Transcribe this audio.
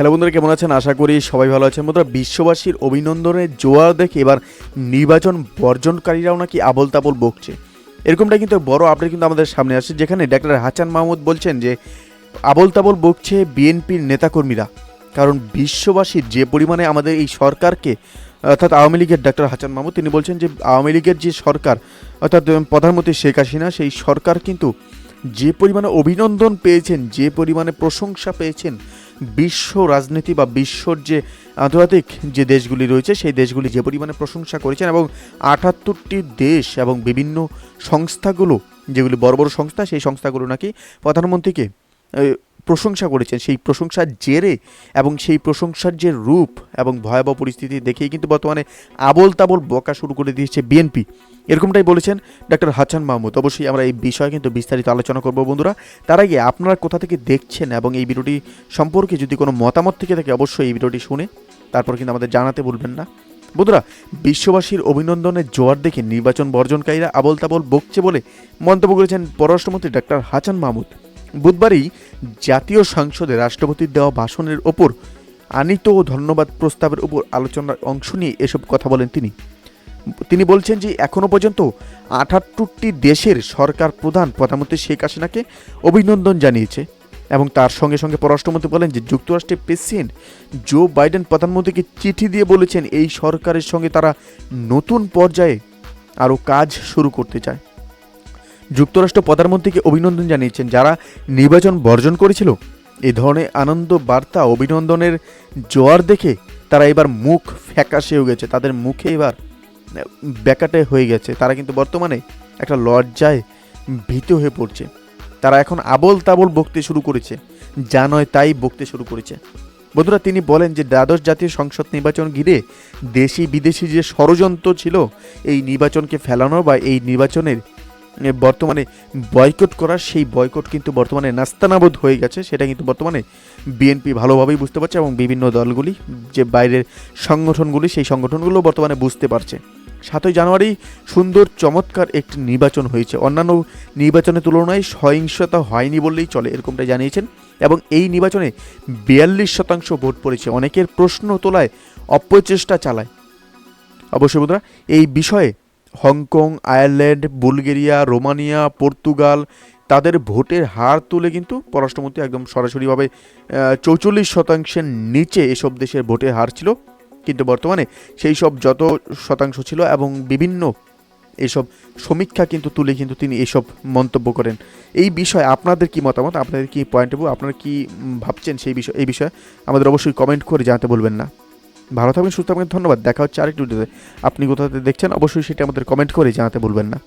Hello বন্ধুরা, কেমন আছেন? আশা করি সবাই ভালো আছেন। বন্ধুরা, বিশ্ববাসীর অভিনন্দনের জোয়ার দেখে এবার নির্বাচন বর্জনকারীরাও নাকি আবল তাবল বকছে। এরকমটা কিন্তু বড় আপডেট কিন্তু আমাদের সামনে আসছে, যেখানে ডাক্তার হাসান মাহমুদ বলছেন যে আবল তাবল বকছে বিএনপির নেতাকর্মীরা। কারণ বিশ্ববাসীর যে পরিমাণে আমাদের এই সরকারকে, অর্থাৎ আওয়ামী লীগের ডাক্তার হাসান মাহমুদ, তিনি বলছেন যে, আওয়ামী লীগের যে সরকার, অর্থাৎ প্রধানমন্ত্রী শেখ হাসিনা, সেই সরকার কিন্তু যে পরিমাণে অভিনন্দন পেয়েছেন, যে পরিমাণে প্রশংসা পেয়েছেন বিশ্ব রাজনীতি বা বিশ্বর যে আন্তর্জাতিক যে দেশগুলি রয়েছে, সেই দেশগুলি যে পরিমাণে প্রশংসা করেছেন এবং আটাত্তরটি দেশ এবং বিভিন্ন সংস্থাগুলো, যেগুলি বড় বড় সংস্থা, সেই সংস্থাগুলো নাকি প্রধানমন্ত্রীকে প্রশংসা করেছেন। সেই প্রশংসার জেরে এবং সেই প্রশংসার যে রূপ এবং ভয়াবহ পরিস্থিতি দেখেই কিন্তু বর্তমানে আবল তাবল বকা শুরু করে দিয়েছে বিএনপি এরকমটাই বলেছেন ডক্টর হাসান মাহমুদ। অবশ্যই আমরা এই বিষয়ে কিন্তু বিস্তারিত আলোচনা করব বন্ধুরা। তার আগে আপনারা কোথা থেকে দেখছেন এবং এই ভিডিওটি সম্পর্কে যদি কোনো মতামত থেকে থাকে অবশ্যই এই ভিডিওটি শুনে তারপর কিন্তু আমাদের জানাতে ভুলবেন না। বন্ধুরা, বিশ্ববাসীর অভিনন্দনের জোয়ার দেখে নির্বাচন বর্জনকারীরা আবল তাবল বকছে বলে মন্তব্য করেছেন পররাষ্ট্রমন্ত্রী ডক্টর হাসান মাহমুদ। বুধবারই জাতীয় সংসদে রাষ্ট্রপতির দেওয়া ভাষণের ওপর আনিত ও ধন্যবাদ প্রস্তাবের উপর আলোচনার অংশ নিয়ে এসব কথা বলেন তিনি। তিনি বলছেন যে এখনও পর্যন্ত আটাত্তরটি দেশের সরকার প্রধান প্রধানমন্ত্রী শেখ হাসিনাকে অভিনন্দন জানিয়েছে এবং তার সঙ্গে সঙ্গে পররাষ্ট্রমন্ত্রী বলেন যে, যুক্তরাষ্ট্রের প্রেসিডেন্ট জো বাইডেন প্রধানমন্ত্রীকে চিঠি দিয়ে বলেছেন এই সরকারের সঙ্গে তারা নতুন পর্যায়ে আরও কাজ শুরু করতে চায়। যুক্তরাষ্ট্র প্রধানমন্ত্রীকে অভিনন্দন জানিয়েছেন, যারা নির্বাচন বর্জন করেছিল। এ ধরনের আনন্দ, বার্তা, অভিনন্দনের জোয়ার দেখে তারা এবার মুখ ফ্যাকাশে হয়ে গেছে। তাদের মুখে এবার ব্যাকাটে হয়ে গেছে। তারা কিন্তু বর্তমানে একটা লজ্জায় ভীত হয়ে পড়ছে। তারা এখন আবল তাবল বকতে শুরু করেছে। যা নয় তাই বকতে শুরু করেছে। বন্ধুরা, তিনি বলেন যে দ্বাদশ জাতীয় সংসদ নির্বাচন ঘিরে দেশি বিদেশি যে ষড়যন্ত্র ছিল, এই নির্বাচনকে ফেলানো বা এই নির্বাচনের বর্তমানে বয়কট করার সেই বয়কট কিন্তু বর্তমানে নাস্তানাবোধ হয়ে গেছে। সেটা কিন্তু বর্তমানে বিএনপি ভালোভাবেই বুঝতে পারছে এবং বিভিন্ন দলগুলি, যে বাইরের সংগঠনগুলি, সেই সংগঠনগুলো বর্তমানে বুঝতে পারছে। সাতই জানুয়ারি সুন্দর, চমৎকার একটি নির্বাচন হয়েছে। অন্যান্য নির্বাচনের তুলনায় সহিংসতা হয়নি বললেই চলে এরকমটা জানিয়েছেন। এবং এই নির্বাচনে বিয়াল্লিশ শতাংশ ভোট পড়েছে। অনেকের প্রশ্ন তোলায় অপচেষ্টা চালায়। অবশ্যই বন্ধুরা, এই বিষয়ে Hong Kong, Ireland, Bulgaria, Romania, Portugal, তাদের ভোটের হার তুলে কিন্তু পররাষ্ট্রমন্ত্রী একদম সরাসরিভাবে চৌচল্লিশ শতাংশের নিচে এসব দেশের ভোটের হার ছিল। কিন্তু বর্তমানে সেই সব যত শতাংশ ছিল এবং বিভিন্ন এসব সমীক্ষা কিন্তু তুলে কিন্তু তিনি এসব মন্তব্য করেন। এই বিষয়ে আপনাদের কি মতামত? আপনাদের কি পয়েন্ট আপনারা কি ভাবছেন সেই বিষয়, এই বিষয়ে? আমাদের অবশ্যই কমেন্ট করে জানাতে বলবেন না। ভালো থাকবেন, সুস্থ থাকবেন, ধন্যবাদ। দেখা হচ্ছে আরেকটি ভিডিওতে। আপনি কোথাও দেখছেন, অবশ্যই সেটা আমাদের কমেন্ট করে জানাতে ভুলবেন না।